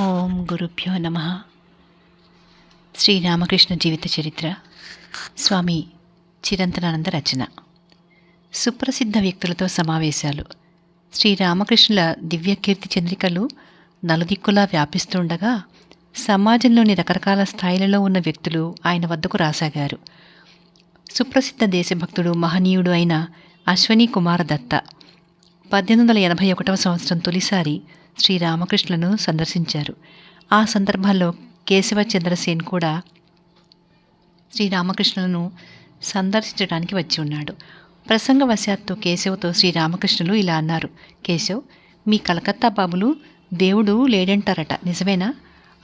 ఓం గురుభ్యో నమ. శ్రీరామకృష్ణ జీవిత చరిత్ర. స్వామి చిరంతనానంద రచన. సుప్రసిద్ధ వ్యక్తులతో సమావేశాలు. శ్రీరామకృష్ణుల దివ్యకీర్తి చంద్రికలు నలుదిక్కులా వ్యాపిస్తుండగా సమాజంలోని రకరకాల స్థాయిలలో ఉన్న వ్యక్తులు ఆయన వద్దకు రాసాగారు. సుప్రసిద్ధ దేశభక్తుడు మహనీయుడు అయిన అశ్వనీ కుమార దత్త పద్దెనిమిది వందల ఎనభై ఒకటవ సంవత్సరం తొలిసారి శ్రీరామకృష్ణులను సందర్శించారు. ఆ సందర్భాల్లో కేశవ చంద్రసేన్ కూడా శ్రీరామకృష్ణులను సందర్శించడానికి వచ్చి ఉన్నాడు. ప్రసంగవశాత్తు కేశవతో శ్రీరామకృష్ణులు ఇలా అన్నారు కేశవ్ మీ కలకత్తా బాబులు దేవుడు లేడంటారట నిజమేనా?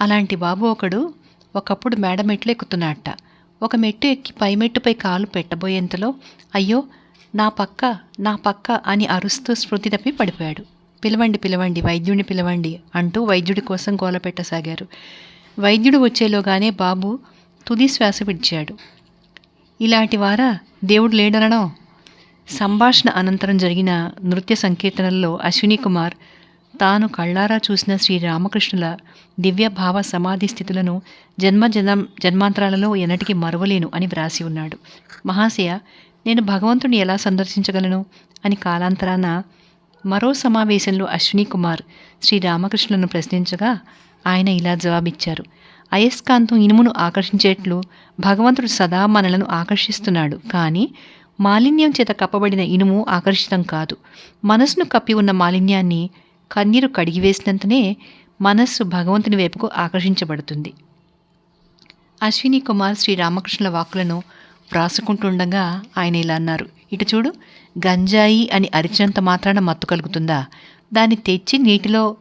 అలాంటి బాబు ఒకడు ఒకప్పుడు మేడ మెట్లు ఎక్కుతున్నాడట. ఒక మెట్టు ఎక్కి పై మెట్టుపై కాలు పెట్టబోయేంతలో అయ్యో నా పక్క నా పక్క అని అరుస్తూ స్మృతి తప్పి పడిపోయాడు. పిలవండి పిలవండి వైద్యుడిని పిలవండి అంటూ వైద్యుడి కోసం గోల పెట్టసాగారు. వైద్యుడు వచ్చేలోగానే బాబు తుది శ్వాస విడిచాడు. ఇలాంటి వారా దేవుడు లేడనడం సంభాషణ అనంతరం జరిగిన నృత్య సంకీర్తనల్లో అశ్విని కుమార్ తాను కళ్ళారా చూసిన శ్రీరామకృష్ణుల దివ్య భావ సమాధి స్థితులను జన్మ జన్మ జన్మాంతరాలలో ఎన్నటికీ మరవలేను అని వ్రాసి ఉన్నాడు. మహాశయ నేను భగవంతుని ఎలా సందర్శించగలను అని కాలాంతరాన మరో సమావేశంలో అశ్విని కుమార్ శ్రీరామకృష్ణులను ప్రశ్నించగా ఆయన ఇలా జవాబిచ్చారు. అయస్కాంతం ఇనుమును ఆకర్షించేట్లు భగవంతుడు సదా మనలను ఆకర్షిస్తున్నాడు. కానీ మాలిన్యం చేత కప్పబడిన ఇనుము ఆకర్షితం కాదు. మనసును కప్పి ఉన్న మాలిన్యాన్ని కన్నీరు కడిగివేసినంతనే మనస్సు భగవంతుని వైపుకు ఆకర్షించబడుతుంది. అశ్విని కుమార్ శ్రీరామకృష్ణుల వాక్కులను వ్రాసుకుంటుండగా ఆయన ఇలా అన్నారు. ఇటు చూడు గంజాయి అని అరిచినంత మాత్రాన మత్తు కలుగుతుందా? దాన్ని తెచ్చి నీటిలో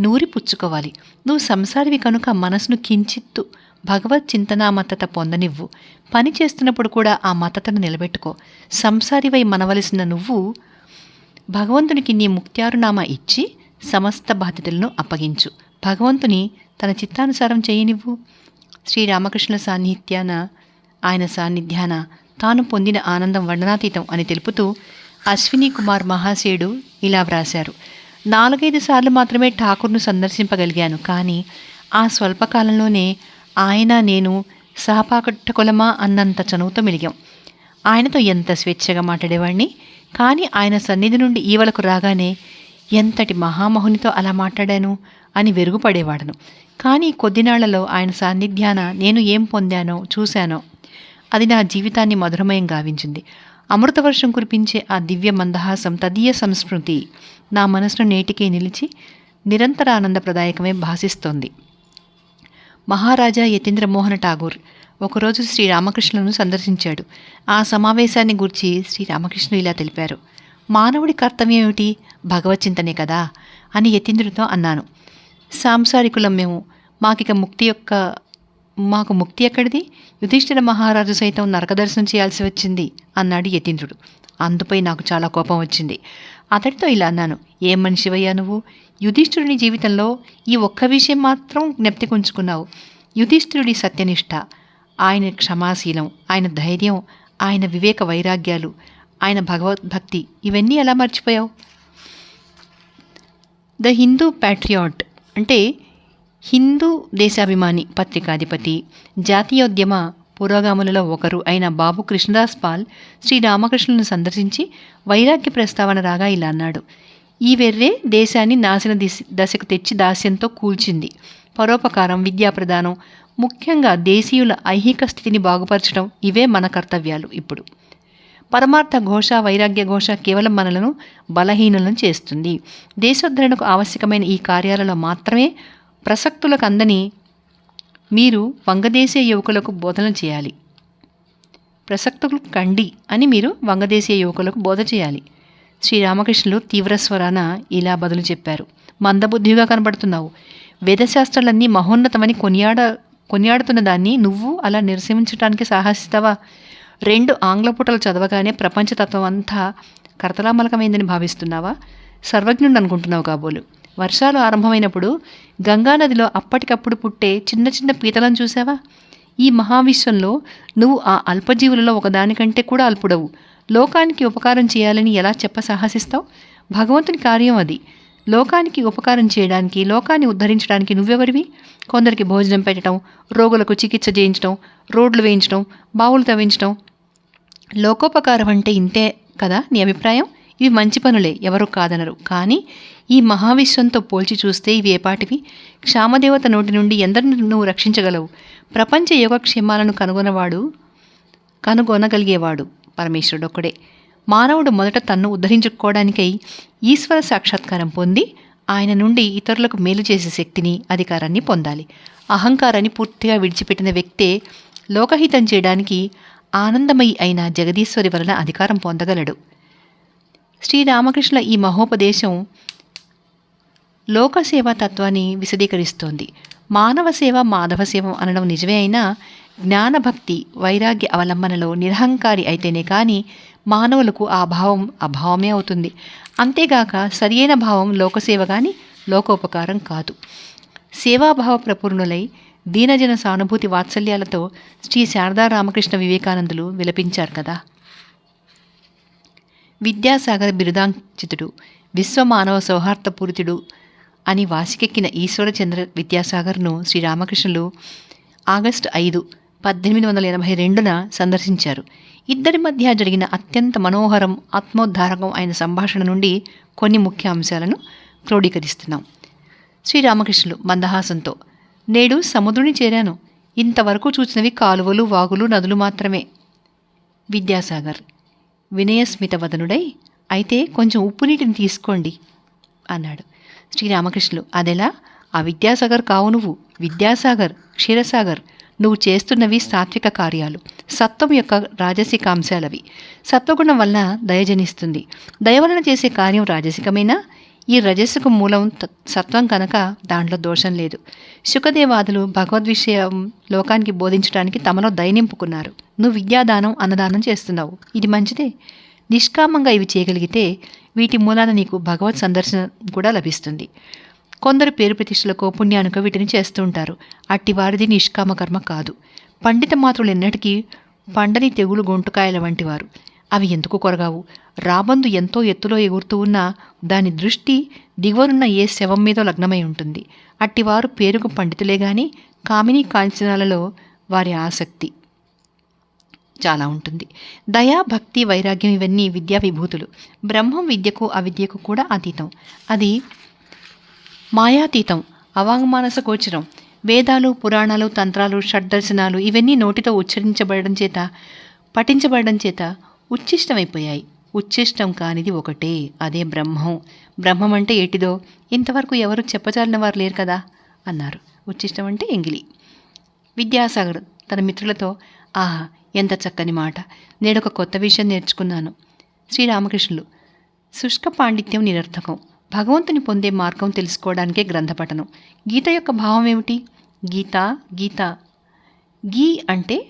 నూరి పుచ్చుకోవాలి. నువ్వు సంసారివి కనుక మనసును కించిత్తు భగవత్ చింతనా మత్తత పొందనివ్వు. పని చేస్తున్నప్పుడు కూడా ఆ మత్తతను నిలబెట్టుకో. సంసారివై మనవలసిన నువ్వు భగవంతునికి నీ ముక్త్యారునామా ఇచ్చి సమస్త బాధ్యతలను అప్పగించు. భగవంతుని తన చిత్తానుసారం చేయనివ్వు. శ్రీరామకృష్ణుల సాన్నిధ్యాన ఆయన సాన్నిధ్యాన తాను పొందిన ఆనందం వర్ణనాతీతం అని తెలుపుతూ అశ్విని కుమార్ మహాశయుడు ఇలా వ్రాశారు. నాలుగైదు సార్లు మాత్రమే ఠాకూర్ను సందర్శింపగలిగాను కానీ ఆ స్వల్పకాలంలోనే ఆయన నేను సహపాకట్టకులమా అన్నంత చనువుతో మెలిగాం. ఆయనతో ఎంత స్వేచ్ఛగా మాట్లాడేవాడిని కానీ ఆయన సన్నిధి నుండి ఈవలకు రాగానే ఎంతటి మహామహునితో అలా మాట్లాడాను అని వెరుగుపడేవాడను. కానీ కొద్దినాళ్ళలో ఆయన సాన్నిధ్యాన నేను ఏం పొందానో చూశానో అది నా జీవితాన్ని మధురమయం గావించింది. అమృతవర్షం కురిపించే ఆ దివ్య మందహాసం తదీయ సంస్మృతి నా మనసును నేటికే నిలిచి నిరంతర ఆనందప్రదాయకమే భాసిస్తోంది. మహారాజా యతీంద్రమోహన్ ఠాగూర్ ఒకరోజు శ్రీరామకృష్ణులను సందర్శించాడు. ఆ సమావేశాన్ని గురించి శ్రీరామకృష్ణులు ఇలా తెలిపారు. మానవుడి కర్తవ్యం ఏమిటి? భగవచ్చింతనే కదా అని యతీంద్రుడితో అన్నాను. సాంసారికులం మేము. మాకిక ముక్తి యొక్క మాకు ముక్తి ఎక్కడిది? యుధిష్ఠిర మహారాజు సైతం నరకదర్శనం చేయాల్సి వచ్చింది అన్నాడు యతీంద్రుడు. అందుపై నాకు చాలా కోపం వచ్చింది. అతడితో ఇలా అన్నాను ఏం మనిషివయ్యా నువ్వు? యుధిష్ఠిరుని జీవితంలో ఈ ఒక్క విషయం మాత్రం జ్ఞప్తి ఉంచుకున్నావు యుధిష్ఠిరుడి సత్యనిష్ట ఆయన క్షమాశీలం ఆయన ధైర్యం ఆయన వివేక వైరాగ్యాలు ఆయన భగవద్భక్తి ఇవన్నీ ఎలా మర్చిపోయావు? ద హిందూ ప్యాట్రియాట్ అంటే హిందూ దేశాభిమాని పత్రికాధిపతి జాతీయోద్యమ పురోగాములలో ఒకరు అయిన బాబు కృష్ణదాస్ పాల్ శ్రీరామకృష్ణులను సందర్శించి వైరాగ్య ప్రస్తావన రాగా ఇలా అన్నాడు. ఈ వెర్రే దేశాన్ని నాశన దిశ దశకు తెచ్చి దాస్యంతో కూల్చింది. పరోపకారం విద్యాప్రదానం ముఖ్యంగా దేశీయుల ఐహిక స్థితిని బాగుపరచడం ఇవే మన కర్తవ్యాలు ఇప్పుడు. పరమార్థ ఘోష వైరాగ్య ఘోష కేవలం మనలను బలహీనులను చేస్తుంది. దేశోద్ధరణకు ఆవశ్యకమైన ఈ కార్యాలలో మాత్రమే ప్రసక్తులకు అందని మీరు వంగదేశీయ యువకులకు బోధన చేయాలి. ప్రసక్తులు కండి అని మీరు వంగదేశీయ యువకులకు బోధ చేయాలి. శ్రీరామకృష్ణులు తీవ్రస్వరాన ఇలా బదులు చెప్పారు. మందబుద్ధిగా కనబడుతున్నావు. వేదశాస్త్రాలన్నీ మహోన్నతమని కొనియాడ కొనియాడుతున్న దాన్ని నువ్వు అలా నిరసించడానికి సాహసిస్తావా? రెండు ఆంగ్ల పుటలు చదవగానే ప్రపంచతత్వం అంతా కర్తలామలకమైందని భావిస్తున్నావా? సర్వజ్ఞుడు అనుకుంటున్నావు కాబోలు. వర్షాలు ఆరంభమైనప్పుడు గంగానదిలో అప్పటికప్పుడు పుట్టే చిన్న చిన్న పీతలను చూసావా ఈ మహావిశ్వంలో నువ్వు ఆ అల్పజీవులలో ఒకదానికంటే కూడా అల్పుడవు. లోకానికి ఉపకారం చేయాలని ఎలా చెప్ప సాహసిస్తావు? భగవంతుని కార్యం అది. లోకానికి ఉపకారం చేయడానికి లోకాన్ని ఉద్ధరించడానికి నువ్వెవరివి? కొందరికి భోజనం పెట్టడం రోగులకు చికిత్స చేయించడం రోడ్లు వేయించడం బావులు తవ్వించడం లోకోపకారం అంటే ఇంతే కదా నీ అభిప్రాయం? ఇవి మంచి పనులే ఎవరు కాదనరు. కానీ ఈ మహావిశ్వంతో పోల్చి చూస్తే ఇవి ఏపాటివి. క్షామదేవత నోటి నుండి ఎందరిని నువ్వు రక్షించగలవు? ప్రపంచ యోగక్షేమాలను కనుగొనవాడు కనుగొనగలిగేవాడు పరమేశ్వరుడు ఒక్కడే మానవుడు మొదట తన్ను ఉద్ధరించుకోవడానికై ఈశ్వర సాక్షాత్కారం పొంది ఆయన నుండి ఇతరులకు మేలు చేసే శక్తిని అధికారాన్ని పొందాలి. అహంకారాన్ని పూర్తిగా విడిచిపెట్టిన వ్యక్తే లోకహితం చేయడానికి ఆనందమయి అయిన జగదీశ్వరి వలన అధికారం పొందగలడు. శ్రీరామకృష్ణ ఈ మహోపదేశం లోకసేవా తత్వాన్ని విశదీకరిస్తోంది. మానవ సేవ మాధవ సేవ అనడం నిజమే అయినా జ్ఞానభక్తి వైరాగ్య అవలంబనలో నిరహంకారి అయితేనే కానీ మానవులకు ఆ భావం అభావమే అవుతుంది. అంతేగాక సరియైన భావం లోకసేవ కానీ లోకోపకారం కాదు. సేవాభావ ప్రపూర్ణులై దీనజన సానుభూతి వాత్సల్యాలతో శ్రీ శారదా రామకృష్ణ వివేకానందులు విలపించారు కదా. విద్యాసాగర్ బిరుదాంకితుడు విశ్వమానవ సౌహార్దపూరితుడు అని వాసికెక్కిన ఈశ్వరచంద్ర విద్యాసాగర్ను శ్రీరామకృష్ణులు ఆగస్టు ఐదు పద్దెనిమిది వందల ఎనభై రెండున సందర్శించారు. ఇద్దరి మధ్య జరిగిన అత్యంత మనోహరం ఆత్మోద్ధారకం అయిన సంభాషణ నుండి కొన్ని ముఖ్య అంశాలను క్రోడీకరిస్తున్నాం. శ్రీరామకృష్ణులు మందహాసంతో నేడు సముద్రుని చేరాను. ఇంతవరకు చూసినవి కాలువలు వాగులు నదులు మాత్రమే. విద్యాసాగర్ వినయస్మిత వదనుడై అయితే కొంచెం ఉప్పు నీటిని తీసుకోండి అన్నాడు. శ్రీరామకృష్ణులు. అదెలా? ఆ విద్యాసాగర్ కావు నువ్వు. విద్యాసాగర్ క్షీరసాగర్. నువ్వు చేస్తున్నవి సాత్విక కార్యాలు. సత్వం యొక్క రాజసికాంశాలవి సత్వగుణం వలన దయజనిస్తుంది దయవలన దయ వలన చేసే కార్యం రాజసికమైనా? ఈ రజస్సుకు మూలం సత్వం కనుక దాంట్లో దోషం లేదు. శుకదేవాదులు భగవద్విషయం లోకానికి బోధించడానికి తమలో దయ నింపుకున్నారు. నువ్వు విద్యాదానం అన్నదానం చేస్తున్నావు. ఇది మంచిదే. నిష్కామంగా ఇవి చేయగలిగితే వీటి మూలాన నీకు భగవత్ సందర్శన కూడా లభిస్తుంది. కొందరు పేరు ప్రతిష్టలకో పుణ్యానుక వీటిని చేస్తూ ఉంటారు. అట్టి వారిది నిష్కామ కర్మ కాదు. పండిత మాత్రులు ఎన్నటికీ పండని తెగులు గొంటుకాయల వంటివారు. అవి ఎందుకు కొరగావు? రాబందు ఎంతో ఎత్తులో ఎగురుతూ ఉన్నా దాని దృష్టి దిగువనున్న ఏ శవం మీదో లగ్నమై ఉంటుంది. అట్టివారు పేరుకు పండితులే గాని కామిని కాంచనాలలో వారి ఆసక్తి. చాలా ఉంటుంది. దయా భక్తి వైరాగ్యం ఇవన్నీ విద్యా విభూతులు. బ్రహ్మం విద్యకు అవిద్యకు కూడా అతీతం. అది మాయాతీతం అవాంగమానస గోచరం. వేదాలు పురాణాలు తంత్రాలు షడ్దర్శనాలు ఇవన్నీ నోటితో ఉచ్చరించబడడం చేత పఠించబడడం చేత ఉచ్ఛిష్టమైపోయాయి ఉచ్ఛిష్టం కానిది ఒకటే అదే బ్రహ్మం. బ్రహ్మం అంటే ఏటిదో? ఇంతవరకు ఎవరు చెప్పజాలిన వారు లేరు కదా? అన్నారు. ఉచ్ఛిష్టం అంటే ఎంగిలి. విద్యాసాగర్ తన మిత్రులతో ఆహా ఎంత చక్కని మాట. నేడొక కొత్త విషయం నేర్చుకున్నాను. శ్రీరామకృష్ణులు శుష్క పాండిత్యం నిరర్థకం. భగవంతుని పొందే మార్గం తెలుసుకోవడానికే గ్రంథపఠనం. గీత యొక్క భావం ఏమిటి? గీత గీత. గీ అంటే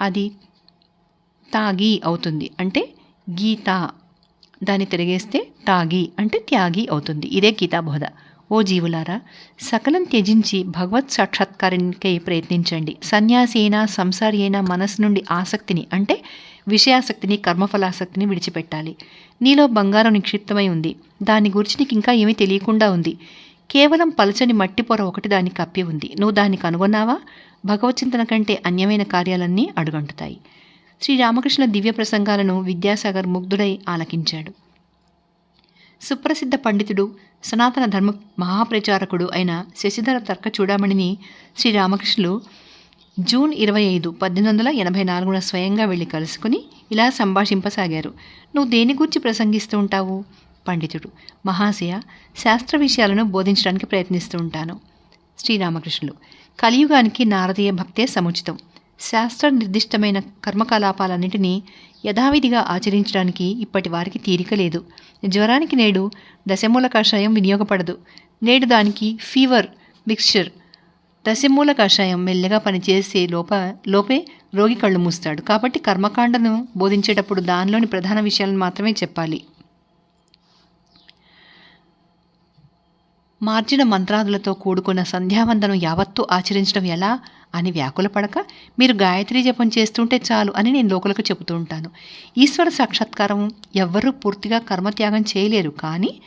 అది తాగి అవుతుంది. అంటే గీత. దాన్ని తిరిగేస్తే తాగి అంటే త్యాగి అవుతుంది. ఇదే గీతాబోధ. ఓ జీవులారా సకలం త్యజించి భగవత్ సాక్షాత్కారానికై ప్రయత్నించండి. సన్యాసి అయినా సంసారి అయినా మనసు నుండి ఆసక్తిని అంటే విషయాసక్తిని కర్మఫలాసక్తిని విడిచిపెట్టాలి. నీలో బంగారం నిక్షిప్తమై ఉంది. దాని గురించి నీకు ఇంకా ఏమీ తెలియకుండా ఉంది. కేవలం పలచని మట్టి పొర ఒకటి దానికి కప్పి ఉంది. నువ్వు దాన్ని కనుగొన్నావా? భగవచ్చింతన కంటే అన్యమైన కార్యాలన్నీ అడుగంటుతాయి. శ్రీరామకృష్ణ దివ్య ప్రసంగాలను విద్యాసాగర్ ముగ్ధుడై ఆలకించాడు. సుప్రసిద్ధ పండితుడు సనాతన ధర్మ మహాప్రచారకుడు అయిన శశిధర తర్క చూడామణిని శ్రీరామకృష్ణులు జూన్ ఇరవై ఐదు పద్దెనిమిది వందల ఎనభై నాలుగున స్వయంగా వెళ్ళి కలుసుకుని ఇలా సంభాషింపసాగారు. నువ్వు దేని గురించి ప్రసంగిస్తూ ఉంటావు? పండితుడు. మహాశయ శాస్త్ర విషయాలను బోధించడానికి ప్రయత్నిస్తూ ఉంటాను. శ్రీరామకృష్ణులు కలియుగానికి నారదీయ భక్తే సముచితం. శాస్త్ర నిర్దిష్టమైన కర్మకలాపాలన్నింటినీ యథావిధిగా ఆచరించడానికి ఇప్పటి వారికి తీరిక లేదు. జ్వరానికి నేడు దశమూల కషాయం వినియోగపడదు. నేడు దానికి ఫీవర్ మిక్స్చర్ దశమూల కషాయం మెల్లగా పనిచేసే లోప లోపే రోగి కళ్ళు మూస్తాడు. కాబట్టి కర్మకాండను బోధించేటప్పుడు దానిలోని ప్రధాన విషయాలను మాత్రమే చెప్పాలి. మార్జిన మంత్రాదులతో కూడుకున్న సంధ్యావందనం యావత్తూ ఆచరించడం ఎలా అని వ్యాకులపడక మీరు గాయత్రి జపం చేస్తుంటే చాలు అని నేను లోకులకు చెబుతూ ఉంటాను. ఈశ్వర సాక్షాత్కారం ఎవ్వరూ పూర్తిగా కర్మత్యాగం చేయలేరు కానీ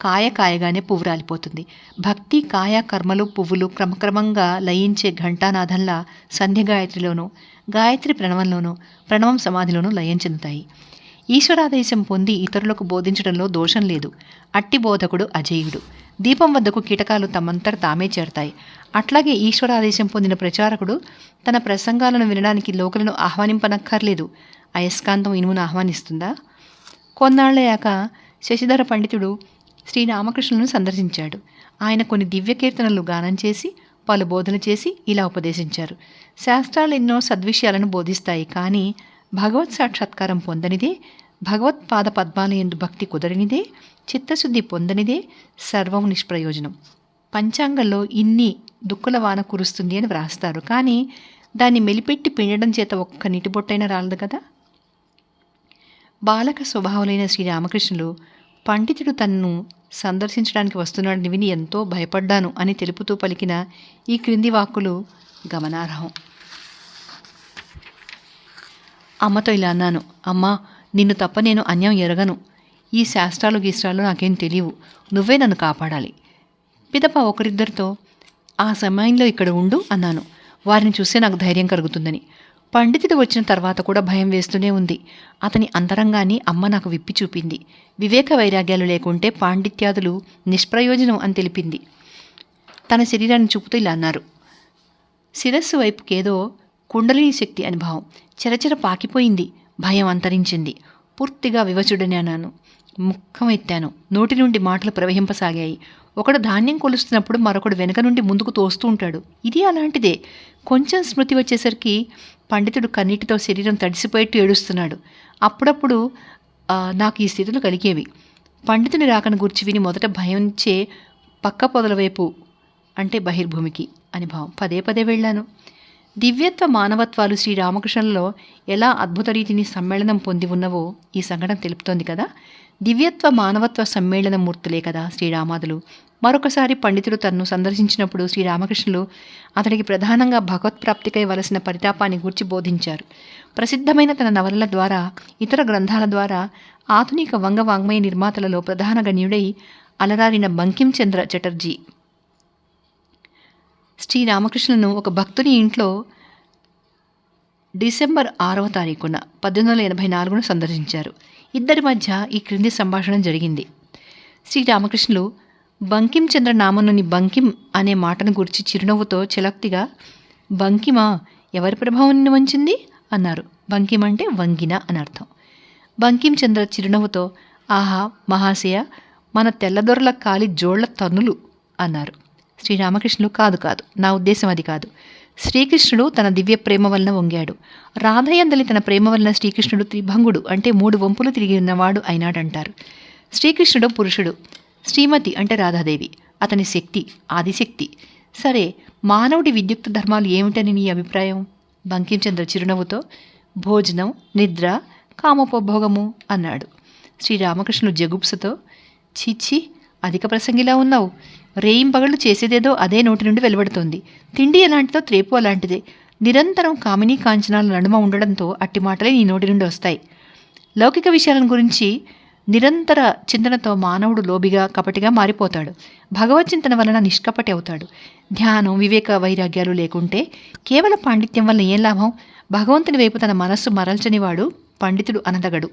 కాయ కాయగానే పువ్వు రాలిపోతుంది. భక్తి కాయ కర్మలు పువ్వులు క్రమక్రమంగా లయించే ఘంటానాథంలా సంధ్య గాయత్రిలోనూ గాయత్రి ప్రణవంలోనూ ప్రణవం సమాధిలోనూ లయం చెందుతాయి. ఈశ్వరాదేశం పొంది ఇతరులకు బోధించడంలో దోషం లేదు. అట్టి బోధకుడు అజేయుడు. దీపం వద్దకు కీటకాలు తమంతట తామే చేరతాయి. అట్లాగే ఈశ్వరాదేశం పొందిన ప్రచారకుడు తన ప్రసంగాలను వినడానికి లోకలను ఆహ్వానింపనక్కర్లేదు. అయస్కాంతం ఇనుమును ఆహ్వానిస్తుందా? కొన్నాళ్ళయ్యాక శశిధర పండితుడు శ్రీరామకృష్ణులను సందర్శించాడు. ఆయన కొన్ని దివ్య కీర్తనలు గానం చేసి పలు బోధన చేసి ఇలా ఉపదేశించారు. శాస్త్రాలు ఎన్నో సద్విషయాలను బోధిస్తాయి కానీ భగవత్ సాక్షాత్కారం పొందనిదే భగవత్పాద పద్మాల ఎందు భక్తి కుదరనిదే చిత్తశుద్ధి పొందనిదే సర్వం నిష్ప్రయోజనం. పంచాంగంలో ఇన్ని దుక్కుల వాన కురుస్తుంది అని వ్రాస్తారు. కానీ దాన్ని మెలిపెట్టి పిండడం చేత ఒక్క నీటిబొట్టైనా రాలదు కదా? బాలక స్వభావులైన శ్రీరామకృష్ణులు పండితుడు తన్ను సందర్శించడానికి వస్తున్నాడని విని ఎంతో భయపడ్డాను అని తెలుపుతూ పలికిన ఈ క్రింది వాక్కులు గమనార్హం. అమ్మతో ఇలా అన్నాను అమ్మా నిన్ను తప్ప నేను అన్యం ఎరగను. ఈ శాస్త్రాలు గీస్త్రాలు నాకేం తెలియవు. నువ్వే నన్ను కాపాడాలి. పిదప ఒకరిద్దరితో ఆ సమయంలో ఇక్కడ ఉండు అన్నాను. వారిని చూస్తే నాకు ధైర్యం కలుగుతుందని. పండితుడు వచ్చిన తర్వాత కూడా భయం వేస్తూనే ఉంది. అతని అంతరంగాన్ని అమ్మ నాకు విప్పి చూపింది. వివేక వైరాగ్యాలు లేకుంటే పాండిత్యాదులు నిష్ప్రయోజనం అని తెలిపింది. తన శరీరాన్ని చూపుతూ ఇలా అన్నారు. శిరస్సు వైపుకేదో కుండలిని శక్తి అని భావం చెరచెర పాకిపోయింది. భయం అంతరించింది. పూర్తిగా వివచుడని అన్నాను. ముఖం ఎత్తాను. నోటి నుండి మాటలు ప్రవహింపసాగాయి. ఒకడు ధాన్యం కొలుస్తున్నప్పుడు మరొకడు వెనక నుండి ముందుకు తోస్తూ ఉంటాడు. ఇది అలాంటిదే. కొంచెం స్మృతి వచ్చేసరికి పండితుడు కన్నీటితో శరీరం తడిసిపోయేట్టు ఏడుస్తున్నాడు. అప్పుడప్పుడు నాకు ఈ స్థితులు కలిగేవి. పండితుని రాకను గుర్చి విని మొదట భయంచే పక్క పొదల వైపు అంటే బహిర్భూమికి అని భావం. పదే పదే వెళ్ళాను. దివ్యత్వ మానవత్వాలు శ్రీరామకృష్ణులలో ఎలా అద్భుత రీతిని సమ్మేళనం పొంది ఉన్నవో ఈ సంఘటన తెలుపుతోంది కదా. దివ్యత్వ మానవత్వ సమ్మేళన మూర్తులే కదా శ్రీరామాదులు మరొకసారి పండితుడు తన్ను సందర్శించినప్పుడు శ్రీరామకృష్ణులు అతడికి ప్రధానంగా భగవత్ప్రాప్తికై వలసిన పరితాపాన్ని గూర్చి బోధించారు. ప్రసిద్ధమైన తన నవలల ద్వారా ఇతర గ్రంథాల ద్వారా ఆధునిక వంగ వాంగ్మయ నిర్మాతలలో ప్రధాన గణ్యుడై అలరారిన బంకించంద్ర చటర్జీ శ్రీరామకృష్ణులను ఒక భక్తుని ఇంట్లో డిసెంబర్ ఆరవ తారీఖున పద్దెనిమిది వందల ఎనభై నాలుగును సందర్శించారు. ఇద్దరి మధ్య ఈ క్రింది సంభాషణ జరిగింది. శ్రీరామకృష్ణులు బంకిం చంద్ర నామంలోని బంకిం అనే మాటను గురించి చిరునవ్వుతో చిలక్తిగా బంకిమా ఎవరి ప్రభావం నిన్ను వంచింది? అన్నారు. బంకిం అంటే వంగిన అని అర్థం. బంకిం చంద్ర చిరునవ్వుతో ఆహా మహాశయ మన తెల్లదొరల కాలి జోళ్ళ తన్నులు అన్నారు. శ్రీరామకృష్ణులు కాదు కాదు నా ఉద్దేశం అది కాదు. శ్రీకృష్ణుడు తన దివ్య ప్రేమ వలన వంగాడు. రాధయందలి తన ప్రేమ వలన శ్రీకృష్ణుడు త్రిభంగుడు అంటే మూడు వంపులు తిరిగి ఉన్నవాడు అయినాడంటారు. శ్రీకృష్ణుడు పురుషుడు శ్రీమతి అంటే రాధాదేవి అతని శక్తి ఆదిశక్తి. సరే మానవుడి విద్యుక్త ధర్మాలు ఏమిటని నీ అభిప్రాయం? బంకించంద్ర చిరునవ్వుతో భోజనం నిద్ర కామోపభోగము అన్నాడు. శ్రీరామకృష్ణుడు జగుప్సతో చీచి అధిక ప్రసంగిలా ఉన్నావు. రేయింపగళ్ళు చేసేదేదో అదే నోటి నుండి వెలువడుతోంది. తిండి ఎలాంటిదో త్రేపు అలాంటిదే. నిరంతరం కామినీ కాంచనాల నడుమ ఉండడంతో అట్టి మాటలే నీ నోటి నుండి వస్తాయి. లౌకిక విషయాలను గురించి నిరంతర చింతనతో మానవుడు లోబిగా కపటిగా మారిపోతాడు. భగవత్ చింతన వలన నిష్కపటి అవుతాడు. ధ్యానం వివేక వైరాగ్యాలు లేకుంటే కేవల పాండిత్యం వల్ల ఏం లాభం? భగవంతుని వైపు తన మనస్సు మరల్చనివాడు పండితుడు అనదగడు.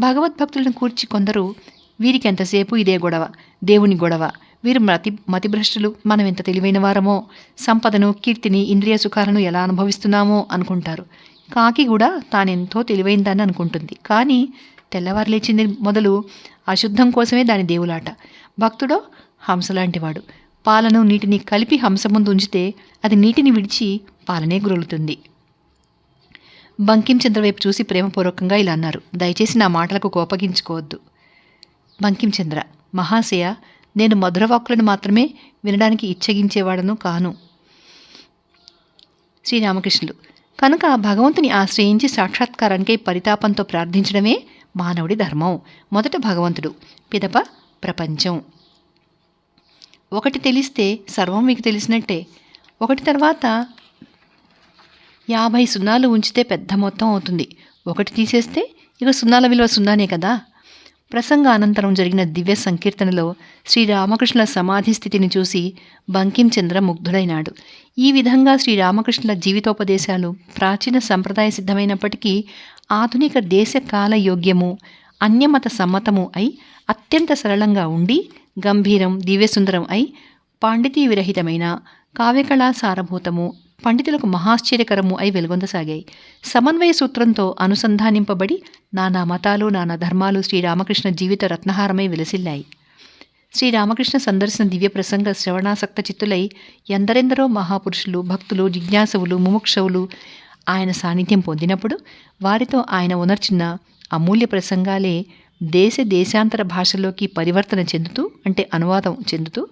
భగవద్భక్తులను కూర్చి కొందరు వీరికి ఎంతసేపు ఇదే గొడవ? దేవుని గొడవ. వీరు మతి మతిభ్రష్టులు. మనం ఎంత తెలివైన వారమో సంపదను కీర్తిని ఇంద్రియ సుఖాలను ఎలా అనుభవిస్తున్నామో అనుకుంటారు. కాకి కూడా తానెంతో తెలివైందని అనుకుంటుంది. కానీ తెల్లవారు లేచింది మొదలు అశుద్ధం కోసమే దాని దేవులాట. భక్తుడో హంసలాంటివాడు. పాలను నీటిని కలిపి హంస ముందు ఉంచితే అది నీటిని విడిచి పాలనే గురులుతుంది. బంకించంద్ర వైపు చూసి ప్రేమపూర్వకంగా ఇలా అన్నారు. దయచేసి నా మాటలకు కోపగించుకోవద్దు. బంకించంద్ర మహాశయ నేను మధురవాక్కులను మాత్రమే వినడానికి ఇచ్చగించేవాడను కాను. శ్రీరామకృష్ణులు కనుక భగవంతుని ఆశ్రయించి సాక్షాత్కారానికై పరితాపంతో ప్రార్థించడమే మానవుడి ధర్మం. మొదట భగవంతుడు పిదప ప్రపంచం. ఒకటి తెలిస్తే సర్వం మీకు తెలిసినట్టే. ఒకటి తర్వాత యాభై సున్నాలు ఉంచితే పెద్ద మొత్తం అవుతుంది. ఒకటి తీసేస్తే ఇక సున్నాల విలువ సున్నానే కదా. ప్రసంగానంతరం జరిగిన దివ్య సంకీర్తనలో శ్రీరామకృష్ణుల సమాధి స్థితిని చూసి బంకించంద్ర ముగ్ధుడైనాడు. ఈ విధంగా శ్రీరామకృష్ణుల జీవితోపదేశాలు ప్రాచీన సంప్రదాయ సిద్ధమైనప్పటికీ ఆధునిక దేశ కాల యోగ్యము అన్యమత సమ్మతము అయి అత్యంత సరళంగా ఉండి గంభీరం దివ్యసుందరం అయి పాండితీ విరహితమైన కావ్యకళా సారభూతము పండితులకు మహాశ్చర్యకరము అయి వెలుగొందసాగాయి. సమన్వయ సూత్రంతో అనుసంధానింపబడి నానా మతాలు నానా ధర్మాలు శ్రీరామకృష్ణ జీవిత రత్నహారమై విలసిల్లాయి. శ్రీరామకృష్ణ సందర్శన దివ్య ప్రసంగ శ్రవణాసక్త చిత్తులై ఎందరెందరో మహాపురుషులు భక్తులు జిజ్ఞాసవులు ముముక్షవులు ఆయన సాన్నిధ్యం పొందినప్పుడు వారితో ఆయన ఉనర్చిన అమూల్య ప్రసంగాలే దేశ దేశాంతర భాషల్లోకి పరివర్తన చెందుతూ అంటే అనువాదం చెందుతూ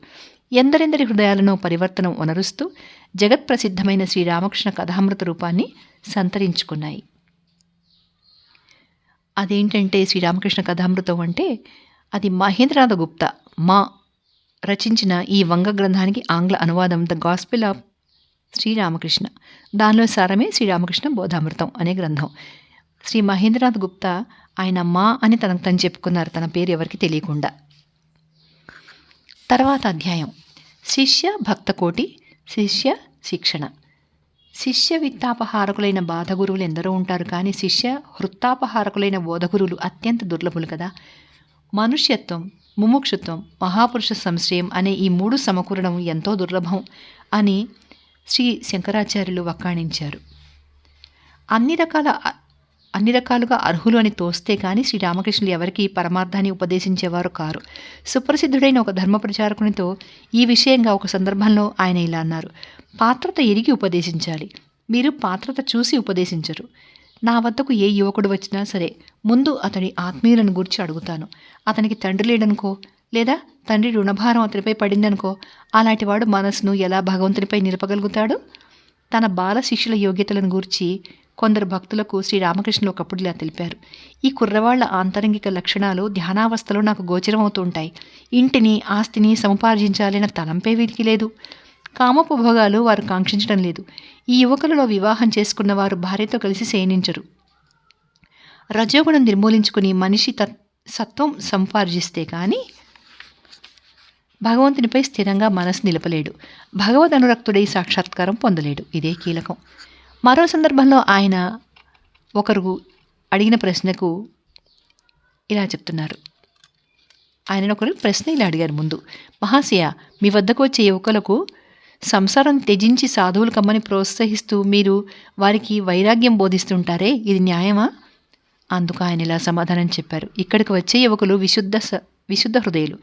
ఎందరెందరి హృదయాలను పరివర్తనం వనరుస్తూ జగత్ప్రసిద్ధమైన శ్రీరామకృష్ణ కథామృత రూపాన్ని సంతరించుకున్నాయి. అదేంటంటే శ్రీరామకృష్ణ కథామృతం అంటే అది మహేంద్రనాథ గుప్తా మా రచించిన ఈ వంగ గ్రంథానికి ఆంగ్ల అనువాదం ద గాస్పిల్ ఆఫ్ శ్రీరామకృష్ణ. దానిలో సారమే శ్రీరామకృష్ణ బోధామృతం అనే గ్రంథం. శ్రీ మహేంద్రనాథ్ గుప్తా ఆయన మా అని తనకు తను చెప్పుకున్నారు తన పేరు ఎవరికి తెలియకుండా. తర్వాత అధ్యాయం. శిష్య భక్తకోటి శిష్య శిక్షణ. శిష్య విత్తాపహారకులైన బాధగురువులు ఎందరో ఉంటారు కానీ శిష్య హృత్తాపహారకులైన బోధగురువులు అత్యంత దుర్లభులు కదా. మనుష్యత్వం ముముక్షుత్వం మహాపురుష సంశయం అనే ఈ మూడు సమకూరడం ఎంతో దుర్లభం అని శ్రీ శంకరాచార్యులు వక్కాణించారు. అన్ని రకాల అన్ని రకాలుగా అర్హులు అని తోస్తే కానీ శ్రీరామకృష్ణులు ఎవరికి పరమార్థాన్ని ఉపదేశించేవారు కారు. సుప్రసిద్ధుడైన ఒక ధర్మ ప్రచారకునితో ఈ విషయంగా ఒక సందర్భంలో ఆయన ఇలా అన్నారు. పాత్రత ఎరిగి ఉపదేశించాలి. మీరు పాత్రత చూసి ఉపదేశించరు. నా వద్దకు ఏ యువకుడు వచ్చినా సరే ముందు అతడి ఆత్మీయులను గురించి అడుగుతాను. అతనికి తండ్రి లేడనుకో లేదా తండ్రి రుణభారం అతనిపై పడిందనుకో అలాంటివాడు మనసును ఎలా భగవంతునిపై నిలపగలుగుతాడు? తన బాల శిష్యుల యోగ్యతలను గూర్చి కొందరు భక్తులకు శ్రీరామకృష్ణులు ఒకప్పుడు ఇలా తెలిపారు. ఈ కుర్రవాళ్ళ ఆంతరంగిక లక్షణాలు ధ్యానావస్థలో నాకు గోచరం అవుతుంటాయి. ఇంటిని ఆస్తిని సముపార్జించాలన్న తలంపే వీరికి లేదు. కామోపభోగాలు వారు కాంక్షించడం లేదు. ఈ యువకులలో వివాహం చేసుకున్న వారు భార్యతో కలిసి శయనించరు. రజోగుణం నిర్మూలించుకుని మనిషి తత్ సత్వం సంపార్జిస్తే కానీ భగవంతునిపై స్థిరంగా మనసు నిలపలేడు. భగవద్ అనురక్తుడై సాక్షాత్కారం పొందలేడు. ఇదే కీలకం. మరో సందర్భంలో ఆయన ఒకరు అడిగిన ప్రశ్నకు ఇలా చెప్తున్నారు. ఆయన ఒకరు ప్రశ్న ఇలా అడిగారు ముందు. మహాశయ మీ వద్దకు వచ్చే యువకులకు సంసారం త్యజించి సాధువులు కమ్మని ప్రోత్సహిస్తూ మీరు వారికి వైరాగ్యం బోధిస్తుంటారే? ఇది న్యాయమా? అందుకు ఆయన ఇలా సమాధానం చెప్పారు. ఇక్కడికి వచ్చే యువకులు విశుద్ధ స విశుద్ధ హృదయులు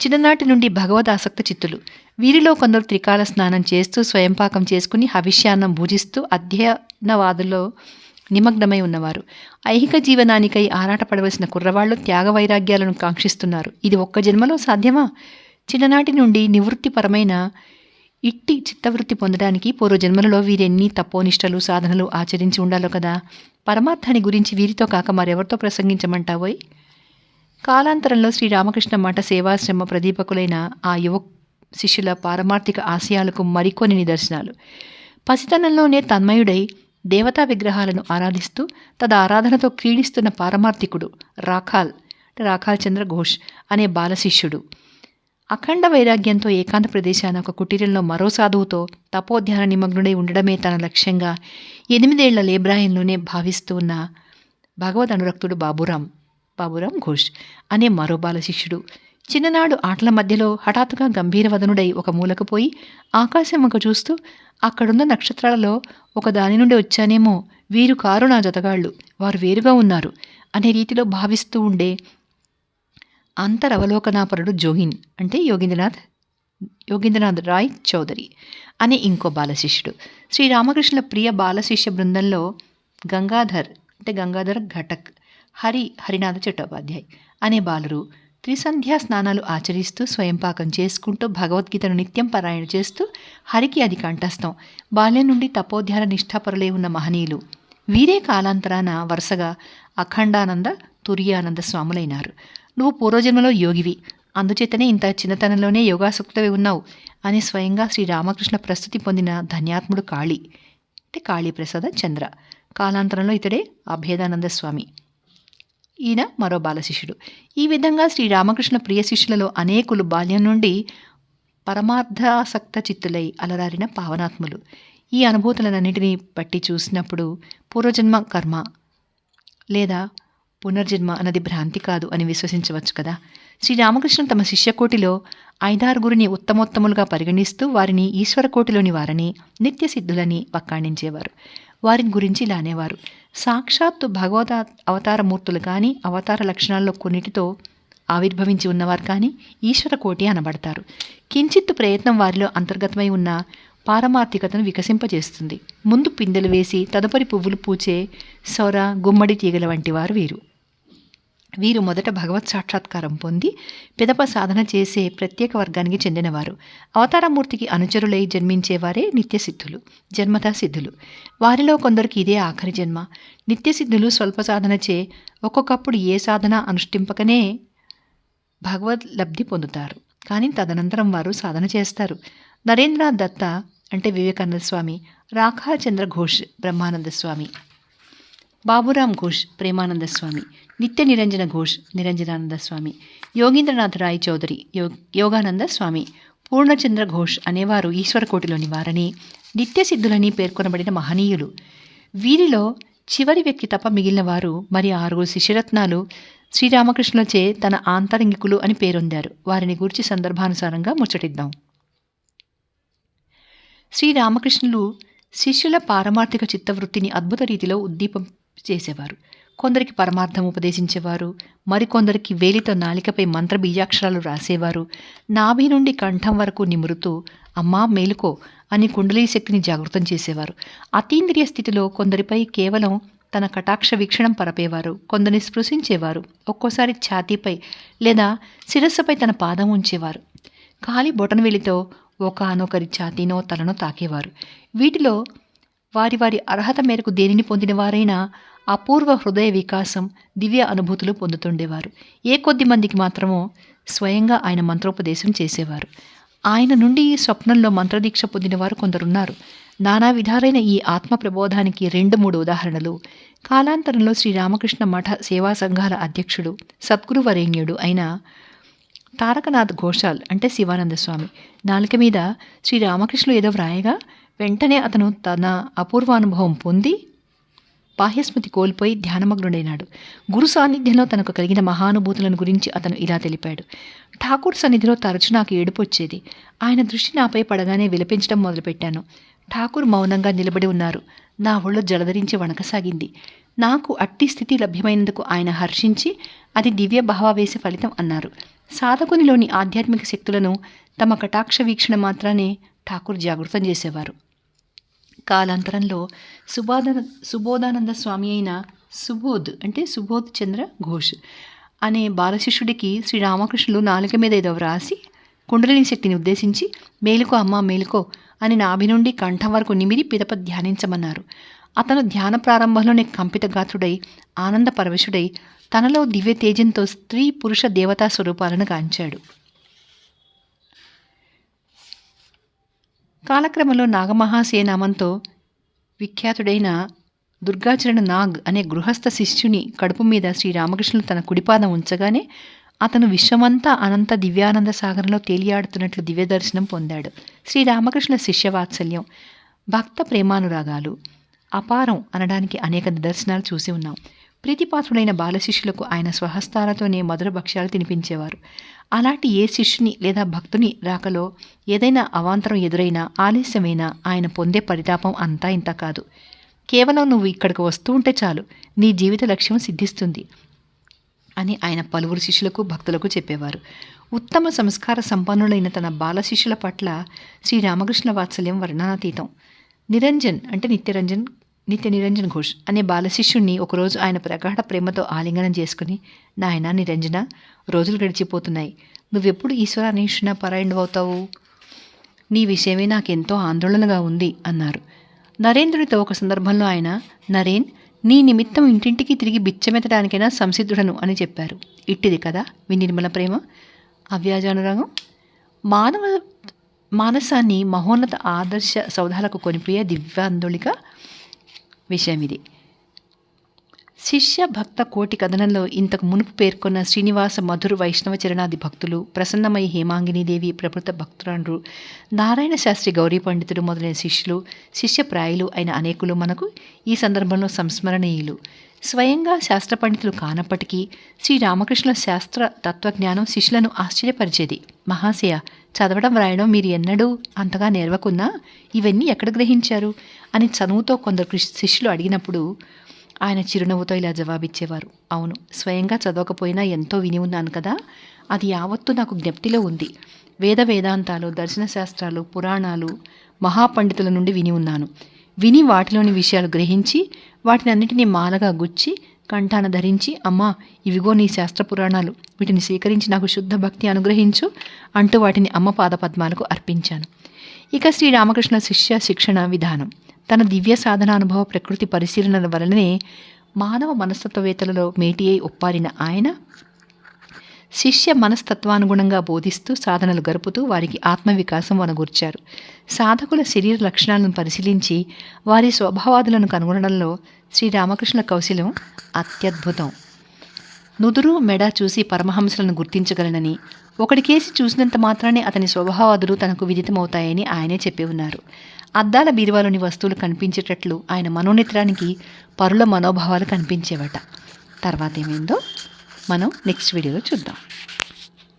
చిన్ననాటి నుండి భగవద్ ఆసక్త చిత్తులు. వీరిలో కొందరు త్రికాల స్నానం చేస్తూ స్వయంపాకం చేసుకుని హవిష్యాన్నం భూజిస్తూ అధ్యయనవాదుల్లో నిమగ్నమై ఉన్నవారు. ఐహిక జీవనానికై ఆరాటపడవలసిన కుర్రవాళ్ళు త్యాగ వైరాగ్యాలను కాంక్షిస్తున్నారు. ఇది ఒక్క జన్మలో సాధ్యమా? చిన్ననాటి నుండి నివృత్తిపరమైన ఇట్టి చిత్తవృత్తి పొందడానికి పూర్వజన్మలలో వీరెన్ని తపోనిష్టలు సాధనలు ఆచరించి ఉండాలో కదా? పరమార్థాన్ని గురించి వీరితో కాక మరెవరితో ప్రసంగించమంటావోయ్? కాలాంతరంలో శ్రీరామకృష్ణ మఠ సేవాశ్రమ ప్రదీపకులైన ఆ యువ శిష్యుల పారమార్థిక ఆశయాలకు మరికొన్ని నిదర్శనాలు. పసితనంలోనే తన్మయుడై దేవతా విగ్రహాలను ఆరాధిస్తూ తద ఆరాధనతో క్రీడిస్తున్న పారమార్థికుడు రాఖాల్ రాఖాల్ చంద్ర ఘోష్ అనే బాలశిష్యుడు. అఖండ వైరాగ్యంతో ఏకాంత ప్రదేశాన ఒక కుటీరంలో మరో సాధువుతో తపోధ్యాన నిమగ్నుడై ఉండడమే తన లక్ష్యంగా ఎనిమిదేళ్ళ లేబ్రాయంలోనే భావిస్తూ ఉన్న భగవద్ అనురక్తుడు బాబురాం బాబురాం ఘోష్ అనే మరో బాలశిష్యుడు చిన్ననాడు ఆటల మధ్యలో హఠాత్తుగా గంభీరవదనుడై ఒక మూలకు పోయి ఆకాశం ఒక చూస్తూ అక్కడున్న నక్షత్రాలలో ఒక దాని నుండి వచ్చానేమో వీరు కారు నా జతగాళ్ళు వారు వేరుగా ఉన్నారు అనే రీతిలో భావిస్తూ ఉండే అంతరవలోకనాపరుడు జోగిన్ అంటే యోగీంద్రనాథ్ యోగీంద్రనాథ్ రాయ్ చౌదరి అనే ఇంకో బాలశిష్యుడు శ్రీరామకృష్ణుల ప్రియ బాలశిష్య బృందంలో గంగాధర్ అంటే గంగాధర్ ఘటక్ హరి హరినాథ చట్టోపాధ్యాయ్ అనే బాలురు త్రిసంధ్యా స్నానాలు ఆచరిస్తూ స్వయంపాకం చేసుకుంటూ భగవద్గీతను నిత్యం పారాయణ చేస్తూ హరికి అది కంఠస్థం. బాల్యం నుండి తపోధ్యాన నిష్ఠాపరులే ఉన్న మహనీయులు. వీరే కాలాంతరాన వరుసగా అఖండానంద తుర్యానంద స్వాములైనారు. నువ్వు పూర్వజన్మలో యోగివి. అందుచేతనే ఇంత చిన్నతనంలోనే యోగాసక్తవి ఉన్నావు అని స్వయంగా శ్రీ రామకృష్ణ ప్రస్తుతి పొందిన ధన్యాత్ముడు కాళీ. అంటే కాళీప్రసాద చంద్ర. కాలాంతరంలో ఇతడే అభేదానంద స్వామి. ఈయన మరో బాలశిష్యుడు. ఈ విధంగా శ్రీరామకృష్ణ ప్రియ శిష్యులలో అనేకులు బాల్యం నుండి పరమార్థాసక్త చిత్తులై అలరారిన పావనాత్ములు. ఈ అనుభూతులన్నింటినీ పట్టి చూసినప్పుడు పూర్వజన్మ కర్మ లేదా పునర్జన్మ అన్నది భ్రాంతి కాదు అని విశ్వసించవచ్చు కదా. శ్రీరామకృష్ణ తమ శిష్యకోటిలో ఐదారుగురిని ఉత్తమోత్తములుగా పరిగణిస్తూ వారిని ఈశ్వర కోటిలోని వారని నిత్య సిద్ధులని వక్కాణించేవారు. వారిని గురించి ఇలా అనేవారు. సాక్షాత్తు భగవత అవతారమూర్తులు కానీ అవతార లక్షణాల్లో కొన్నిటితో ఆవిర్భవించి ఉన్నవారు కానీ ఈశ్వర కోటి అనబడతారు. కించిత్తు ప్రయత్నం వారిలో అంతర్గతమై ఉన్న పారమార్థికతను వికసింపజేస్తుంది. ముందు పిందెలు వేసి తదుపరి పువ్వులు పూచే సౌర గుమ్మడి తీగల వంటి వారు వీరు. వీరు మొదట భగవత్ సాక్షాత్కారం పొంది పిదప సాధన చేసే ప్రత్యేక వర్గానికి చెందినవారు. అవతారమూర్తికి అనుచరులై జన్మించేవారే నిత్యసిద్ధులు జన్మతా సిద్ధులు వారిలో కొందరికి ఇదే ఆఖరి జన్మ. నిత్యసిద్ధులు స్వల్ప సాధన చే ఒక్కొక్కప్పుడు ఏ సాధన అనుష్ఠింపకనే భగవద్ లబ్ధి పొందుతారు. కానీ తదనంతరం వారు సాధన చేస్తారు. నరేంద్రనాథ్ దత్త అంటే వివేకానంద స్వామి రాఖాచంద్ర ఘోష్ బ్రహ్మానంద స్వామి. బాబురామ్ ఘోష్ ప్రేమానంద స్వామి. నిత్య నిరంజన ఘోష్ నిరంజనానంద స్వామి. యోగీంద్రనాథ్ రాయ్ చౌదరి యో యోగానంద స్వామి. పూర్ణచంద్ర ఘోష్ అనేవారు ఈశ్వరకోటిలోని వారని నిత్య సిద్ధులని పేర్కొనబడిన మహనీయులు. వీరిలో చివరి వ్యక్తి తప్ప మిగిలిన వారు మరి ఆరుగురు శిష్యరత్నాలు శ్రీరామకృష్ణులచే తన ఆంతరంగికులు అని పేరొందారు. వారిని గూర్చి సందర్భానుసారంగా ముచ్చటిద్దాం. శ్రీరామకృష్ణులు శిష్యుల పారమార్థిక చిత్తవృత్తిని అద్భుత రీతిలో ఉద్దీపం చేసేవారు. కొందరికి పరమార్థం ఉపదేశించేవారు. మరికొందరికి వేలితో నాలికపై మంత్ర బీజాక్షరాలు రాసేవారు. నాభి నుండి కంఠం వరకు నిమురుతూ అమ్మా మేలుకో అని కుండలీ శక్తిని జాగృతం చేసేవారు. అతీంద్రియ స్థితిలో కొందరిపై కేవలం తన కటాక్ష వీక్షణం పరపేవారు. కొందరిని స్పృశించేవారు. ఒక్కోసారి ఛాతీపై లేదా శిరస్సుపై తన పాదం ఉంచేవారు. కాలి బొటనవేలితో ఒకనొకరి ఛాతీనో తలను తాకేవారు. వీటిలో వారి వారి అర్హత మేరకు దేనిని పొందిన వారైనా అపూర్వ హృదయ వికాసం దివ్య అనుభూతులు పొందుతుండేవారు. ఏ కొద్ది మందికి మాత్రమో స్వయంగా ఆయన మంత్రోపదేశం చేసేవారు. ఆయన నుండి స్వప్నంలో మంత్రదీక్ష పొందినవారు కొందరున్నారు. నానా విధాలైన ఈ ఆత్మ ప్రబోధానికి రెండు మూడు ఉదాహరణలు. కాలాంతరంలో శ్రీరామకృష్ణ మఠ సేవా సంఘాల అధ్యక్షుడు సద్గురువరేణ్యుడు అయిన తారకనాథ్ ఘోషాల్ అంటే శివానంద స్వామి. నాలుక మీద శ్రీరామకృష్ణులు ఏదో వ్రాయగా వెంటనే అతను తన అపూర్వానుభవం పొంది బాహ్యస్మృతి కోల్పోయి ధ్యానమగ్నుడైనాడు. గురు సాన్నిధ్యంలో తనకు కలిగిన మహానుభూతులను గురించి అతను ఇలా తెలిపాడు. ఠాకూర్ సన్నిధిలో తరచు నాకు ఏడుపు వచ్చేది ఆయన దృష్టి నాపై పడగానే విలపించడం మొదలుపెట్టాను. ఠాకూర్ మౌనంగా నిలబడి ఉన్నారు. నా ఒళ్ళు జలధరించి వణకసాగింది. నాకు అట్టి స్థితి లభ్యమైనందుకు ఆయన హర్షించి అది దివ్య భావావేశ ఫలితం అన్నారు. సాధకునిలోని ఆధ్యాత్మిక శక్తులను తమ కటాక్ష వీక్షణ మాత్రానే ఠాకూర్ జాగృతం చేసేవారు. కాలాంతరంలో సుబోధ సుబోధానంద స్వామి అయిన సుబోధ్ అంటే సుబోధ్ చంద్ర ఘోష్ అనే బాలశిష్యుడికి శ్రీరామకృష్ణులు నాలుక మీద ఏదో వ్రాసి కుండలిని శక్తిని ఉద్దేశించి మేలుకో అమ్మ మేలుకో అని నాభి నుండి కంఠం వరకు నిమిరి పిదప ధ్యానించమన్నారు. అతను ధ్యాన ప్రారంభంలోనే కంపితగాత్రుడై ఆనంద పరవశుడై తనలో దివ్య తేజంతో స్త్రీ పురుష దేవతా స్వరూపాలను గాంచాడు. కాలక్రమంలో నాగమహాశయ నామంతో విఖ్యాతుడైన దుర్గాచరణ నాగ్ అనే గృహస్థ శిష్యుని కడుపు మీద శ్రీరామకృష్ణులు తన కుడిపాదం ఉంచగానే అతను విశ్వమంతా అనంత దివ్యానంద సాగరంలో తేలియాడుతున్నట్లు దివ్య దర్శనం పొందాడు. శ్రీరామకృష్ణ శిష్యవాత్సల్యం భక్త ప్రేమానురాగాలు అపారం అనడానికి అనేక నిదర్శనాలు చూసి ఉన్నాం. ప్రీతిపాత్రుడైన బాలశిష్యులకు ఆయన స్వహస్తాలతోనే మధుర భక్ష్యాలు తినిపించేవారు. అలాంటి ఏ శిష్యుని లేదా భక్తుని రాకలో ఏదైనా అవాంతరం ఎదురైనా ఆలస్యమైనా ఆయన పొందే పరితాపం అంతా ఇంత కాదు. కేవలం నువ్వు ఇక్కడికి వస్తూ ఉంటే చాలు నీ జీవిత లక్ష్యం సిద్ధిస్తుంది అని ఆయన పలువురు శిష్యులకు భక్తులకు చెప్పేవారు. ఉత్తమ సంస్కార సంపన్నులైన తన బాల శిష్యుల పట్ల శ్రీరామకృష్ణ వాత్సల్యం వర్ణనాతీతం. నిరంజన్ అంటే నిత్యరంజన్ నిత్య నిరంజన్ ఘోష్ అనే బాలశిష్యుణ్ణి ఒకరోజు ఆయన ప్రగాఢ ప్రేమతో ఆలింగనం చేసుకుని నాయన నిరంజన రోజులు గడిచిపోతున్నాయి. నువ్వెప్పుడు ఈశ్వరాన్వేషణ పరాయణవవుతావు నీ విషయమే నాకెంతో ఆందోళనగా ఉంది అన్నారు. నరేంద్రుడితో ఒక సందర్భంలో ఆయన నరేన్ నీ నిమిత్తం ఇంటింటికి తిరిగి బిచ్చమెత్తడానికైనా సంసిద్ధుడను అని చెప్పారు. ఇట్టిది కదా వినిర్మల ప్రేమ. అవ్యాజానురాగం. మానవ మానసాన్ని మహోన్నత ఆదర్శ సౌధాలకు కొనిపోయే దివ్యాందోళిక విషయం ఇది శిష్య భక్త కోటి కథనంలో ఇంతకు మునుపు పేర్కొన్న శ్రీనివాస మధుర వైష్ణవ చరణాది భక్తులు ప్రసన్నమై హేమాంగినీదేవి ప్రభుత్వ భక్తురాండ్రు నారాయణ శాస్త్రి గౌరీ పండితుడు మొదలైన శిష్యులు శిష్యప్రాయులు అయిన అనేకులు మనకు ఈ సందర్భంలో సంస్మరణీయులు. స్వయంగా శాస్త్ర పండితులు కానప్పటికీ శ్రీరామకృష్ణుల శాస్త్ర తత్వజ్ఞానం శిష్యులను ఆశ్చర్యపరిచేది. మహాశయ చదవడం వ్రాయడం మీరు ఎన్నడూ అంతగా నేర్వకున్నా ఇవన్నీ ఎక్కడ గ్రహించారు? అని చనువుతో కొందరు శిష్యులు అడిగినప్పుడు ఆయన చిరునవ్వుతో ఇలా జవాబిచ్చేవారు. అవును స్వయంగా చదవకపోయినా ఎంతో విని ఉన్నాను కదా. అది యావత్తు నాకు జ్ఞప్తిలో ఉంది. వేద వేదాంతాలు దర్శన శాస్త్రాలు పురాణాలు మహాపండితుల నుండి విని ఉన్నాను. విని వాటిలోని విషయాలు గ్రహించి వాటిని అన్నిటినీ మాలగా గుచ్చి కంఠాన ధరించి అమ్మా ఇవిగో నీ శాస్త్ర పురాణాలు. వీటిని స్వీకరించి నాకు శుద్ధ భక్తి అనుగ్రహించు అంటూ వాటిని అమ్మ పాదపద్మాలకు అర్పించాను. ఇక శ్రీరామకృష్ణ శిష్య శిక్షణ విధానం. తన దివ్య సాధనానుభవ ప్రకృతి పరిశీలనల వలనే మానవ మనస్తత్వవేత్తలలో మేటి అయి ఒప్పారిన ఆయన శిష్య మనస్తత్వానుగుణంగా బోధిస్తూ సాధనలు గరుపుతూ వారికి ఆత్మవికాసం వనగూర్చారు. సాధకుల శరీర లక్షణాలను పరిశీలించి వారి స్వభావాదులను కనుగొనడంలో శ్రీరామకృష్ణ కౌశలం అత్యద్భుతం. నుదురు మెడ చూసి పరమహంసలను గుర్తించగలనని ఒకటి కేసి చూసినంత మాత్రానే అతని స్వభావాదులు తనకు విదితమవుతాయని ఆయనే చెప్పి ఉన్నారు. అద్దాల బీరువాలోని వస్తువులు కనిపించేటట్లు ఆయన మనోనేత్రానికి పరుల మనోభావాలు కనిపించేవట. తర్వాత ఏమైందో మనం నెక్స్ట్ వీడియోలో చూద్దాం.